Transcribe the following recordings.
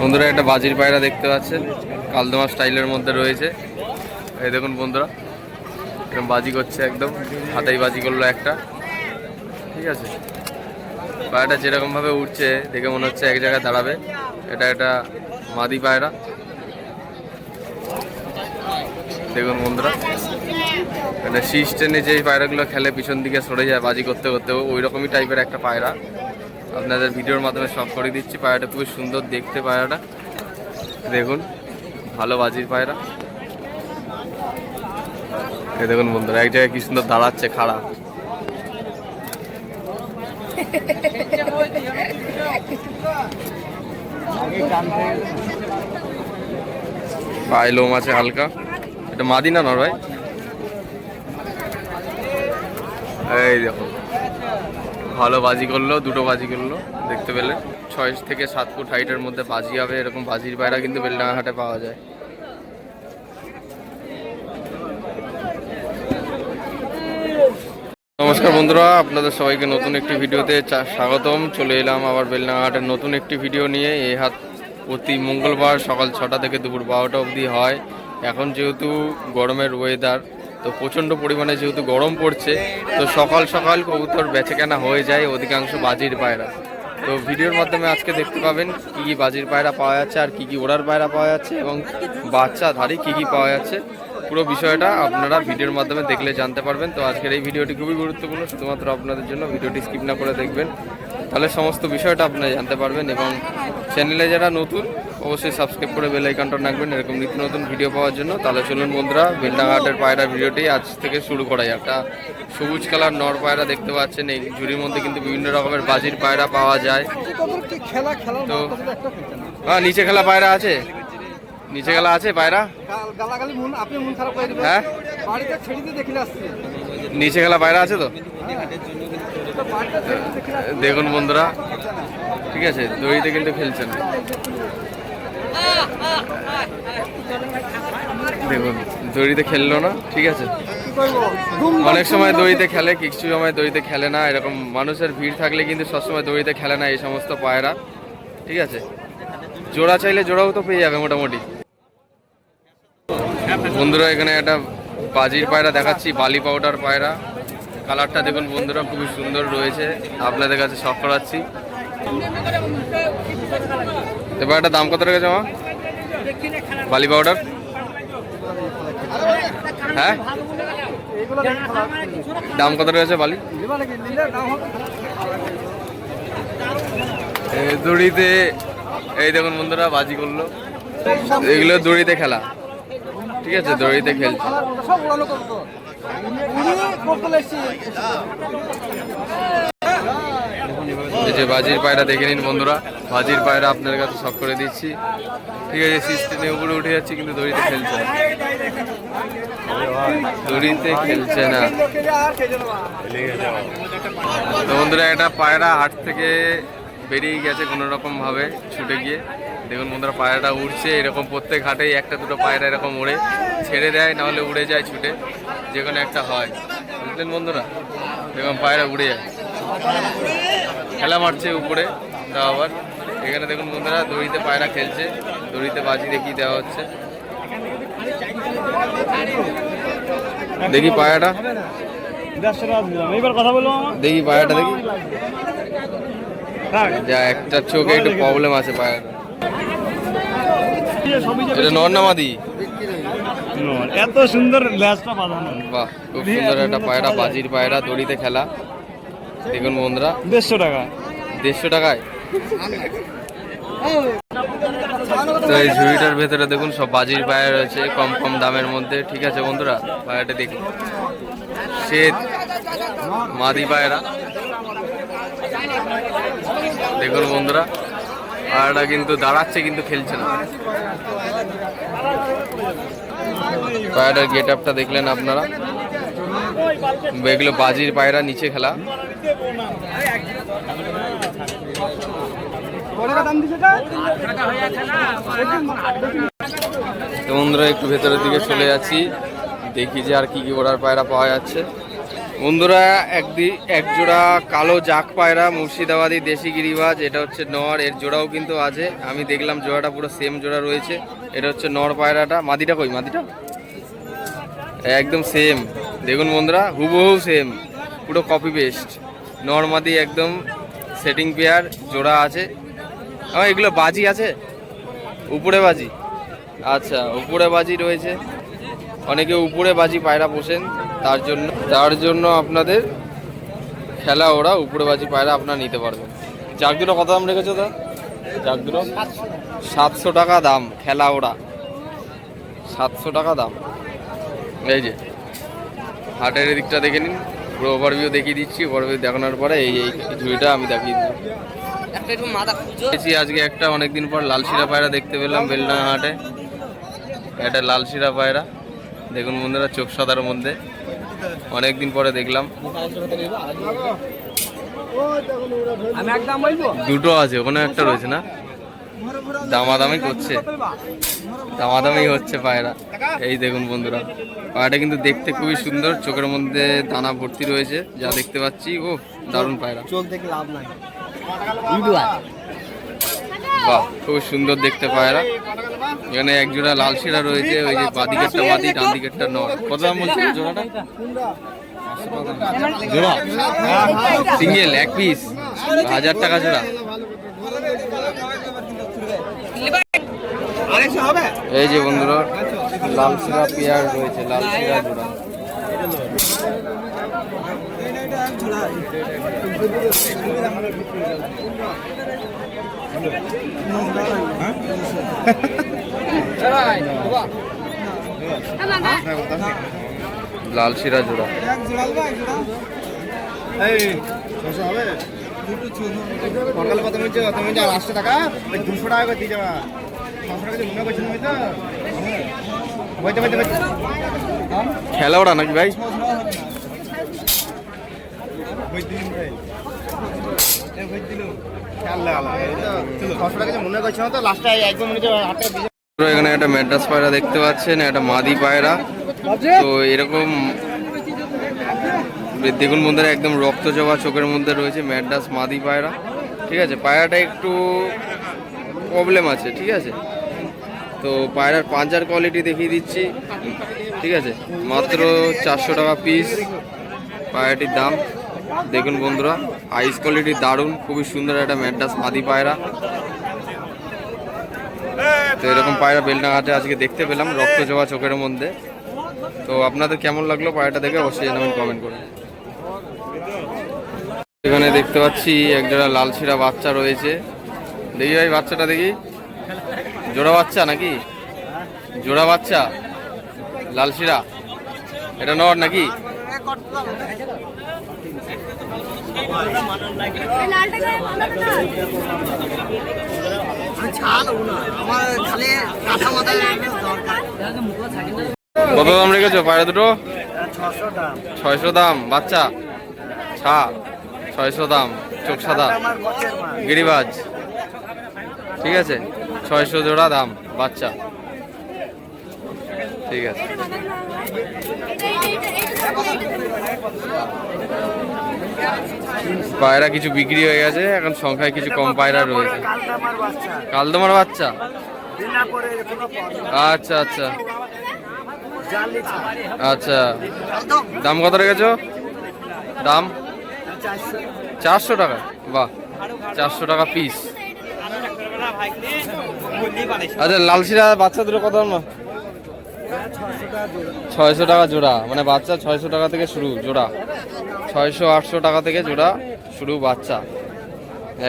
বন্ধুরা, একটা বাজির পায়রা দেখতে পাচ্ছেন। কালদমা স্টাইলের মধ্যে রয়েছে। এই দেখুন বন্ধুরা, এরকম বাজি করছে একদম। হাতাই বাজি করল একটা। ঠিক আছে? পায়রাটা যেরকম ভাবে উঠছে, দেখে মনে হচ্ছে এক জায়গায় দাঁড়াবে। এটা একটা মাদি পায়রা। দেখুন বন্ধুরা, এটা শীষ টেনে যে পায়রাগুলো খেলে, পিছন দিকে সরে যায় বাজি করতে করতে ওই রকমই টাইপের একটা পায়রা। আপনাদের ভিডিওর মাধ্যমে সব করে দিচ্ছি। পায়রাটা খুবই সুন্দর দেখতে পায়রাটা। দেখুন, ভালো বাজির পায়রা। দেখুন বন্ধুরা এক জায়গায় কি সুন্দর দাঁড়াচ্ছে খাড়া। পায়ে লোম আছে হালকা। এটা মাদি না নর ভাই? এই দেখো। ভালো বাজি করল, দুটো বাজি করল, দেখতে পেলে। ছয় থেকে সাত ফুট হাইটের মধ্যে বাজি হবে, এরকম বাজির পায়রা কিন্তু বেলডাঙ্গা হাটে পাওয়া যায়। নমস্কার বন্ধুরা, আপনাদের সবাইকে নতুন একটি ভিডিওতে স্বাগতম। চলে এলাম আবার বেলনাঘাটের নতুন একটি ভিডিও নিয়ে। এই হাত প্রতি মঙ্গলবার সকাল ছটা থেকে দুপুর বারোটা অবধি হয়। এখন যেহেতু গরমের ওয়েদার তো প্রচণ্ড পরিমাণে যেহেতু গরম পড়ছে, তো সকাল সকাল কবুতর বেচে কেনা হয়ে যায় অধিকাংশ বাজির পায়রা। তো ভিডিওর মাধ্যমে আজকে দেখতে পাবেন কি কি বাজির পায়রা পাওয়া যাচ্ছে আর কি কি ওড়ার পায়রা পাওয়া যাচ্ছে এবং বাচ্চা ধারি কি কি পাওয়া যাচ্ছে। পুরো বিষয়টা আপনারা ভিডিওর মাধ্যমে দেখলে জানতে পারবেন। তো আজকের এই ভিডিওটি খুবই গুরুত্বপূর্ণ, শুধুমাত্র আপনাদের জন্য ভিডিওটি স্কিপ না করে দেখবেন। তাহলে সমস্ত বিষয়টা আপনারা জানতে পারবেন এবং চ্যানেলে যারা নতুন অবশ্যই সাবস্ক্রাইব করে বেল আইকনটা রাখবেন। এরকম নিত্য নতুন ভিডিও পাওয়ার জন্য। তাহলে চলুন বন্ধুরা বেলডাঘাটের পায়রা ভিডিওটি আজ থেকে শুরু করা একটা সবুজ কালার নর পায়রা দেখতে পাচ্ছেন। এই ঝুড়ির মধ্যে কিন্তু বিভিন্ন রকমের বাজির পায়রা পাওয়া যায়। তো হ্যাঁ নিচে খেলা পায়রা আছে? নিচে খেলা আছে পায়রা? হ্যাঁ? নিচে খেলা পায়রা আছে তো? দেখুন বন্ধুরা, ঠিক আছে, দড়িতে কিন্তু খেলছেন। দেখুন, দড়িতে খেললো না, ঠিক আছে? অনেক সময় দড়িতে খেলে, কিছু সময় দড়িতে খেলে না, এরকম মানুষের ভিড় থাকলে কিন্তু সবসময় দড়িতে খেলে না এই সমস্ত পায়রা, ঠিক আছে? জোড়া চাইলে জোড়াও তো পেয়ে যাবে মোটামুটি। বন্ধুরা, এখানে একটা বাজির পায়রা দেখাচ্ছি, বালি পাউডার পায়রা। কালারটা দেখুন বন্ধুরা, খুবই সুন্দর রয়েছে, আপনাদের কাছে শখ করাচ্ছি। এবার একটা দাম কত রেখেছে, মা? বালি পাউডার হ্যাঁ। দাম কত রয়েছে বালি? দড়িতে, এই দেখুন বন্ধুরা, বাজি করল। এগুলো দড়িতে খেলা। ঠিক আছে, দড়িতে খেলছে। এই যে বাজির পায়রা দেখে নিন বন্ধুরা। বাজির পায়রা আপনার কাছে সব করে দিচ্ছি। ঠিক আছে সিস্টেমে উপরে উঠে যাচ্ছি, কিন্তু দড়িতে খেলছে না। দড়িতে খেলছে না। তো বন্ধুরা একটা পায়রা হাট থেকে বেরিয়ে গেছে কোনো রকম ভাবে ছুটে গিয়ে। দেখুন বন্ধুরা, পায়রাটা উড়ছে, এরকম প্রত্যেক হাটেই একটা দুটো পায়রা এরকম উড়ে, ছেড়ে দেয়, নাহলে উড়ে যায় ছুটে, যে কোনো একটা হয়। বুঝলেন বন্ধুরা? দেখুন পায়রা উড়ে যায় খেলা মারছে উপরে তা আবার। এখানে দেখুন বন্ধুরা দড়িতে পায়রা খেলছে। দড়িতে বাজি দেখিয়ে দেওয়া হচ্ছে। দেখি পায়রাটা। দেখি পায়রাটা দেখি। যা একটা চোখে একটু প্রবলেম আছে পায়ের এটা নর না মাদি এত সুন্দর ল্যাসটা বাঁধানো। বাহ খুব সুন্দর একটা পায়রা বাজির পায়রা দড়িতে খেলা। দেখুন বন্ধুরা। দেড়শো টাকা। দেড়শো টাকায়? তো এই ঝুড়িটার ভেতরে দেখুন, সব বাজির পায়রা রয়েছে, কম কম দামের মধ্যে। ঠিক আছে বন্ধুরা পায়রাটা দেখুন। শ্বেত মাদি পায়রা। দেখুন বন্ধুরা পায়রাটা কিন্তু দাঁড়াচ্ছে, কিন্তু খেলছে না। পায়রাটার গেট আপটা দেখলেন আপনারা? এগুলো বাজির পায়রা নিচে খেলা। তো বন্ধুরা, একটু ভেতরের দিকে চলে যাচ্ছি। দেখি যে আর কি কি ওড়ার পায়রা পাওয়া যাচ্ছে। বন্ধুরা একদি এক জোড়া কালো জাক পায়রা, মুর্শিদাবাদী দেশি গিরিবাজ। এটা হচ্ছে নর, এর জোড়াও কিন্তু আছে। আমি দেখলাম জোড়াটা পুরো সেম জোড়া রয়েছে। এটা হচ্ছে নর পায়রাটা। মাদিটা কই? মাদিটা? একদম সেম দেখুন বন্ধুরা, হুবহু সেম পুরো কপি পেস্ট নর মাদি একদম সেটিং পেয়ার জোড়া আছে। আমার এগুলো বাজি আছে? উপরে বাজি। আচ্ছা উপরে বাজি রয়েছে। অনেকে উপরে বাজি পায়রা পোষেন, তার জন্য তার জন্য আপনাদের খেলা ওরা উপরে বাজি পায়রা আপনারা নিতে পারবেন। জাগ দুটো কত দাম রেখেছো দা জাগ দুটো সাতশো টাকা দাম, খেলা ওরা। সাতশো টাকা দাম। এই যে, হাটের দিকটা দেখে নিন। পুরো ওভারভিউ দেখিয়ে দিচ্ছি ওভারভিউ দেখানোর পরে এই এই ঝুড়িটা আমি দেখিয়ে দিচ্ছি। একটা একটু আজকে একটা অনেকদিন পর লাল শিরা পায়রা দেখতে পেলাম বেলডাঙ্গা হাটে এটা লাল শিরা পায়রা। দেখুন বন্ধুরা চোখ সাদার মধ্যে। অনেকদিন পরে দেখলাম। আমি একদম বলব। দুটো আছে ওখানে একটা রয়েছে না? দামাদামি করছে। দামাদামি হচ্ছে পায়রা। এই দেখুন বন্ধুরা পায়রাটা কিন্তু দেখতে খুবই সুন্দর। চোখের মধ্যে দানা ভর্তি রয়েছে যা দেখতে পাচ্ছি। ও দারুণ পায়রা। চোখ দেখে লাভ নাই। বাহ খুব সুন্দর দেখতে পায়রা। এখানে এক জোড়া লাল শিরা রয়েছে, ওই যে বাদিকেরটা বাদি ডান দিকেরটা কত দাম বলছিল জোড়াটা? জোড়া? সিঙ্গেল, এক পিস। হাজার টাকা জোড়া। এই যে বন্ধুরা, লাল শিরা পেয়ার রয়েছে, লাল শিরা জোড়া। লাল শিরা জোড়া। পটল কত নিচ্ছ তুমি যা পাঁচশো টাকা ওই দুশো টাকা করে দিয়ে বইতে বইতে খেলা ওরা নাকি ভাই? এখানে একটা ম্যাড্রাস পায়রা দেখতে পাচ্ছেন, একটা মাদি পায়রা। তো এরকম দেখুন বন্ধুরা, একদম রক্ত জবা চোখের মধ্যে রয়েছে ম্যাড্রাস মাদি পায়রা। ঠিক আছে, পায়রাটা একটু প্রবলেম আছে, ঠিক আছে। তো পায়রার পাঞ্জার কোয়ালিটি দেখিয়ে দিচ্ছি, ঠিক আছে। মাত্র চারশো টাকা পিস পায়রাটির দাম। দেখুন বন্ধুরা আইস কোয়ালিটি দারুণ, খুবই সুন্দর একটা ম্যাড্রাস মাদি পায়রা। তো এরকম পায়রা বেলডাঙাতে আজকে দেখতে পেলাম, রক্ত জবা চোখের মধ্যে। তো আপনাদের কেমন লাগল পায়রাটা দেখে অবশ্যই জানাবেন কমেন্ট করে এখানে দেখতে পাচ্ছি, একজোড়া লাল শিরা বাচ্চা রয়েছে। দেখি ভাই, বাচ্চাটা দেখি। জোড়া বাচ্চা নাকি? জোড়া বাচ্চা? লাল শিরা? এটা নর নাকি আমার খালি কাঁথা মাথায় দরকার কত দাম রেখেছো? পায়রা দুটো? ছয়শো দাম। বাচ্চা? ছা। ছয়শো দাম। চোখ সাদা গিরিবাজ। ঠিক আছে? ছয়শো জোড়া দাম। বাচ্চা। ঠিক আছে। পায়রা কিছু বিক্রি হয়ে গেছে, এখন সংখ্যায় কিছু কম পায়রা রয়েছে। কালদমার বাচ্চা? আচ্ছা আচ্ছা। আচ্ছা। দাম কত রেখেছো? দাম? চারশো টাকা। বাহ, চারশো টাকা পিস আচ্ছা লালশিরা বাচ্চা দুটো কত দাম ছয়শো টাকা জোড়া। মানে বাচ্চা ছয়শো টাকা থেকে শুরু, জোড়া। ছয়শো, আটশো টাকা থেকে জোড়া শুরু বাচ্চা।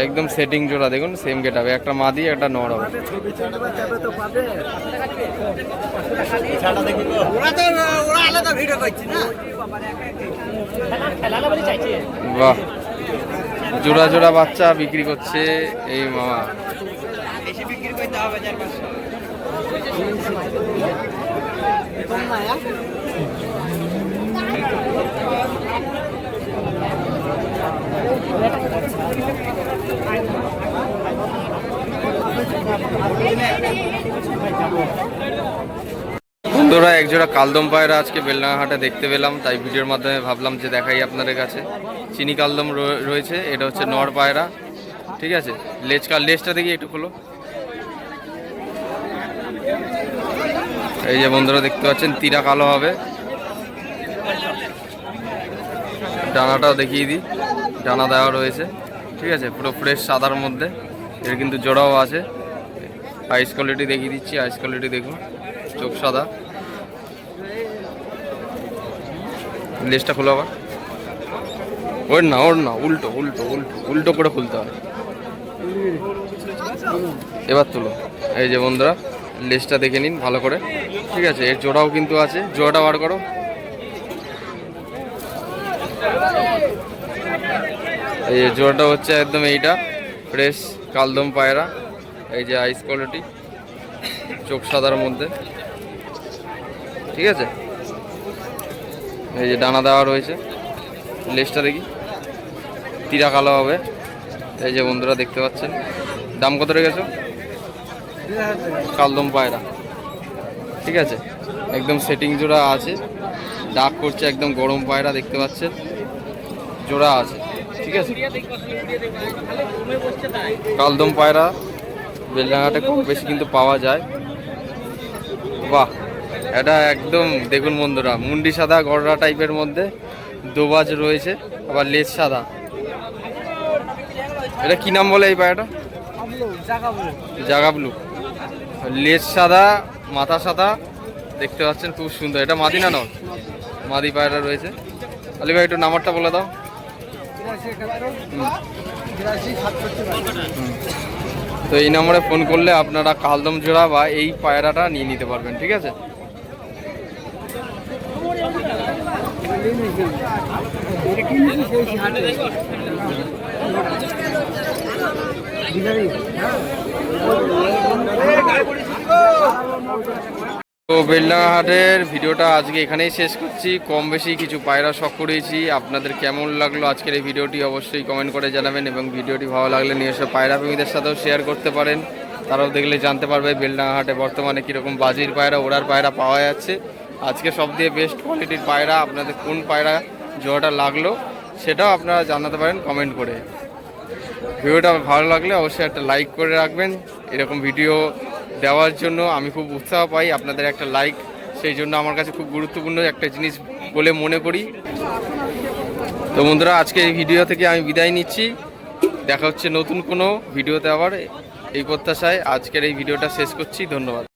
একদম সেটিং জোড়া, দেখুন সেম গেট হবে একটা মাদি, একটা নর হবে ওরা তো ওরা আলাদা ভিডিও করছে না বাহ। জোড়া জোড়া বাচ্চা বিক্রি করছে এই মামা করতে হবে চার পাঁচশো বন্ধুরা, একজোড়া কালদম পায়রা আজকে বেলডাঙ্গা দেখতে পেলাম, তাই ভিডিওর মাধ্যমে ভাবলাম যে দেখাই আপনাদের কাছে। চিনি কালদম রয়ে- রয়েছে, এটা হচ্ছে নর পায়রা, ঠিক আছে? লেজ কাল, লেজটা দেখি একটু খোলো। এই যে বন্ধুরা, দেখতে পাচ্ছেন, তীরা কালো হবে। ডানাটাও দেখিয়ে দিই। ডানা দেওয়া রয়েছে। ঠিক আছে, পুরো ফ্রেশ সাদার মধ্যে। এর কিন্তু জোড়াও আছে। আইস কোয়ালিটি দেখিয়ে দিচ্ছি আইস কোয়ালিটি দেখুন, চোখ সাদা। লেজটা খোলো আবার। ওর না ওর না, উল্টো উল্টো উল্টো উল্টো করে খুলতে হয়। এবার তুলো। এই যে বন্ধুরা লেজটা দেখে নিন ভালো করে। ঠিক আছে, এর জোড়াও কিন্তু আছে। জোড়াটা বার করো। এই যে জোড়াটা হচ্ছে একদম এইটা ফ্রেশ কালদম পায়রা, এই যে আইস কোয়ালিটি চোখ সাদার মধ্যে। ঠিক আছে? এই যে ডানা দেওয়া রয়েছে লেজটা দেখি। তীরা কালো হবে। এই যে বন্ধুরা দেখতে পাচ্ছেন। দাম কত রেখেছো? কালদম পায়রা। ঠিক আছে? একদম সেটিং জোড়া আছে। ডাক করছে একদম গরম পায়রা দেখতে পাচ্ছেন। জোড়া আছে। ঠিক আছে। কালদম পায়রা বেলডাঙ্গাতে খুব বেশি কিন্তু পাওয়া যায়। বাহ এটা একদম দেখুন বন্ধুরা মুন্ডি সাদা গড়রা টাইপের মধ্যে দোবাজ রয়েছে আবার লেজ সাদা। এটা কি নাম বলে এই পায়রাটা? জাগা ব্লু। লেজ সাদা মাথা সাদা দেখতে পাচ্ছেন খুব সুন্দর। এটা মাদি না নয়? মাদি পায়রা রয়েছে। আলি ভাই একটু নাম্বারটা বলে দাও। তো এই নম্বরে ফোন করলে আপনারা কালদম জোড়া বা এই পায়রাটা নিয়ে নিতে পারবেন ঠিক আছে? তো বেলডাঙ্গা হাটের ভিডিওটা আজকে এখানেই শেষ করছি। কম বেশি কিছু পায়রা শখ করেছি। আপনাদের কেমন লাগল আজকের এই ভিডিওটি অবশ্যই কমেন্ট করে জানাবেন এবং ভিডিওটি ভালো লাগলে এসে পায়রা প্রেমীদের সাথেও শেয়ার করতে পারেন। তারাও দেখলে জানতে পারবে বেলডাঙ্গা হাটে বর্তমানে কীরকম বাজির পায়রা, ওড়ার পায়রা পাওয়া যাচ্ছে। আজকে সব দিয়ে বেস্ট কোয়ালিটির পায়রা আপনাদের কোন পায়রা জোড়াটা লাগল সেটাও আপনারা জানাতে পারেন কমেন্ট করে। ভিডিওটা ভালো লাগলে অবশ্যই একটা লাইক করে রাখবেন। এরকম ভিডিও দেওয়ার জন্য আমি খুব উৎসাহ পাই, আপনাদের একটা লাইক সেই জন্য আমার কাছে খুব গুরুত্বপূর্ণ একটা জিনিস বলে মনে করি। তো বন্ধুরা, আজকে এই ভিডিও থেকে আমি বিদায় নিচ্ছি। দেখা হচ্ছে নতুন কোনো ভিডিওতে আবার। এই প্রত্যাশায় আজকের এই ভিডিওটা শেষ করছি। ধন্যবাদ।